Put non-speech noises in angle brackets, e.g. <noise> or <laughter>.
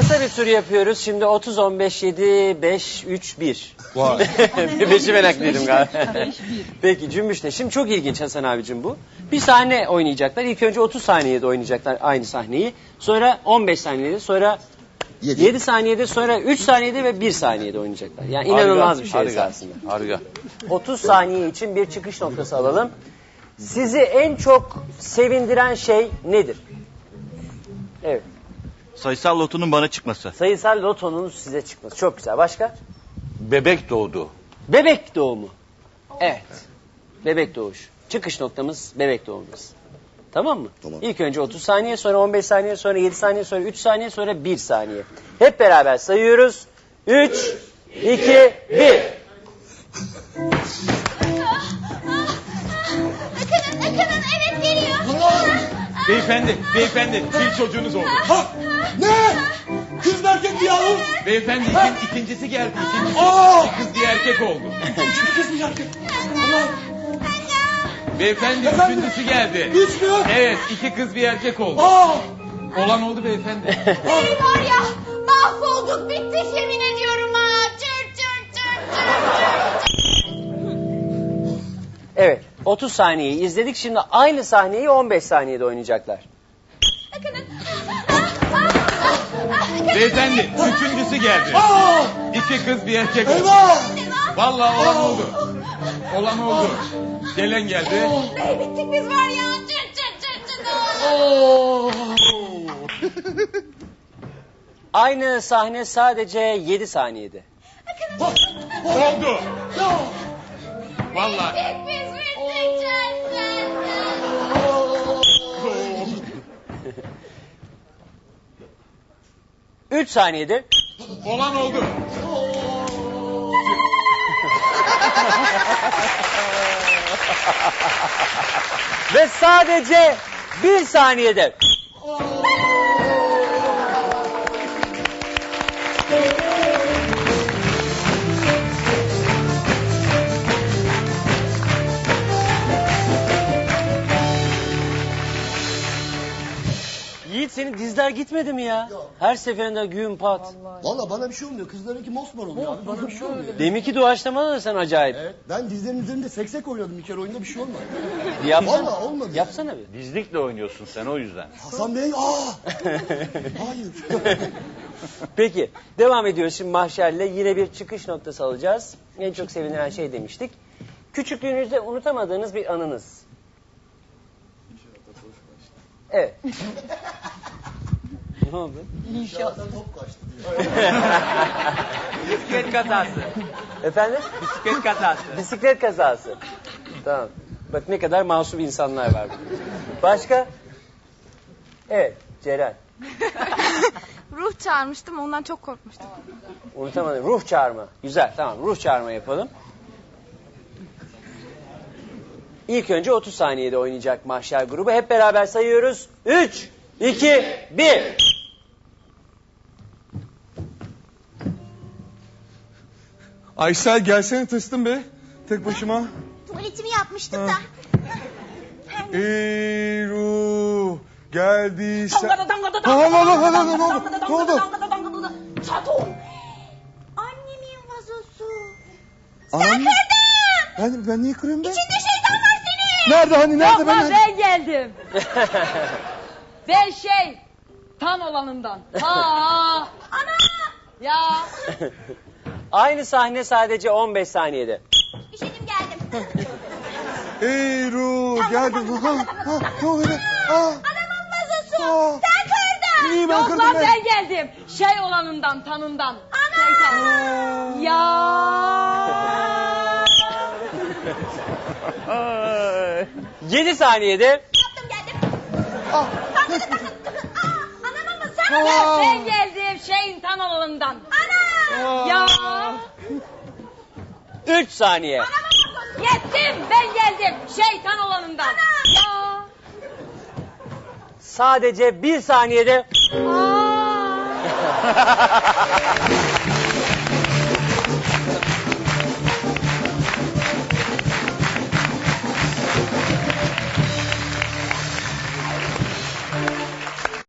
Kısa bir tur yapıyoruz. Şimdi 30, 15, 7, 5, 3, 1. Vay. <laughs> Beşi meraklıydım galiba. Peki Cümbüş'te. Şimdi çok ilginç Hasan abicim bu. Bir sahne oynayacaklar. İlk önce 30 saniyede oynayacaklar aynı sahneyi. Sonra 15 saniyede, sonra Yedi. 7 saniyede, sonra 3 saniyede ve 1 saniyede oynayacaklar. Yani inanılmaz bir şey harika, esasında. Harika. 30 saniye için bir çıkış noktası alalım. Sizi en çok sevindiren şey nedir? Evet. Sayısal lotunun bana çıkması. Sayısal lotonun size çıkması. Çok güzel. Başka? Bebek doğdu. Bebek doğumu. Evet. Bebek doğuş. Çıkış noktamız bebek doğumumuz. Tamam mı? Tamam. İlk önce 30 saniye, sonra 15 saniye, sonra 7 saniye, sonra 3 saniye, sonra 1 saniye. Hep beraber sayıyoruz. 3, 2, 1. Beyefendi, beyefendi bir çocuğunuz oldu. Ha! Ne? Kız mı erkek mi yahu? Beyefendi ikin, ikincisi geldi. İkincisi Aa! kız bir erkek oldu. İkinci kız mı erkek? Allah! Beyefendi Efendim? üçüncüsü geldi. Üç mü? Evet iki kız bir erkek oldu. Aa! Olan oldu beyefendi. Ey var ya, mahvolduk, bittik yemin ediyorum ha. Çır çır çır çır çır. Evet. 30 saniyeyi izledik. Şimdi aynı sahneyi 15 saniyede oynayacaklar. Beyefendi üçüncüsü geldi. İki kız bir erkek! Vallahi olan oldu. Olan oldu. Gelen geldi. Bey bittik biz var ya. Çır çır çır. Oo! Aynı sahne sadece 7 saniyede. Oldu. Vallahi. Bittik biz bittik. 3 saniyede. Olan oldu. Ve sadece 1 saniyede. Senin dizler gitmedi mi ya? Her seferinde gün pat. Valla bana bir şey olmuyor. Kızlarınki mosmor oluyor abi. Bana bir şey olmuyor. Deminki doğaçlamada da sen acayip. Evet. Ben dizlerin üzerinde seksek oynadım bir kere oyunda bir şey olmadı. Yapsana. Valla olmadı. Yapsana bir. Dizlikle oynuyorsun sen o yüzden. Hasan Bey aa! <laughs> Hayır. Peki devam ediyoruz şimdi mahşerle yine bir çıkış noktası alacağız. En çok sevindiren şey demiştik. Küçüklüğünüzde unutamadığınız bir anınız. Evet. <laughs> ne oldu? İnşaattan top kaçtı diyor. <laughs> Bisiklet kazası. Efendim? Bisiklet kazası. Bisiklet kazası. Tamam. Bak ne kadar masum insanlar var. Başka? Evet, Ceren. <laughs> Ruh çağırmıştım ondan çok korkmuştum. Unutamadım. Ruh çağırma. Güzel, tamam. Ruh çağırma yapalım. İlk önce 30 saniyede oynayacak mahşer grubu. Hep beraber sayıyoruz. 3, 2, 1. Aysel gelsene tıstım be. Tek başıma. Tuvaletimi yapmıştım da. Ey ruh geldiyse. Ha, ha, ha, ha, ha, ne oldu? Ne oldu? Çato. Annemin vazosu. Anam. Ben, ben niye kırıyorum ben? İçinde şeytan var senin. Nerede hani nerede ben? Ben geldim. ben şey tan olanından. Ha. Ana. Ya. Aynı sahne sadece 15 saniyede. İşedim geldim. Ey ruh geldim. Ha, ha, ne oluyor? Aa, Anamın vazosu. Aa. Sen kırdın. niye ben Yok kırdım lan ben? ben geldim. Şey olanından tanından. Şeytan. Ya. <laughs> 7 saniyede. Yaptım geldim. Ah. Takın takın takın. Aa, anamın mı sen? Aa. Ben geldim şeyin tan olanından. Ana. Ya. 3 saniye. Yettim ben geldim şeytan olanından. Sadece 1 saniyede. <laughs> Aa.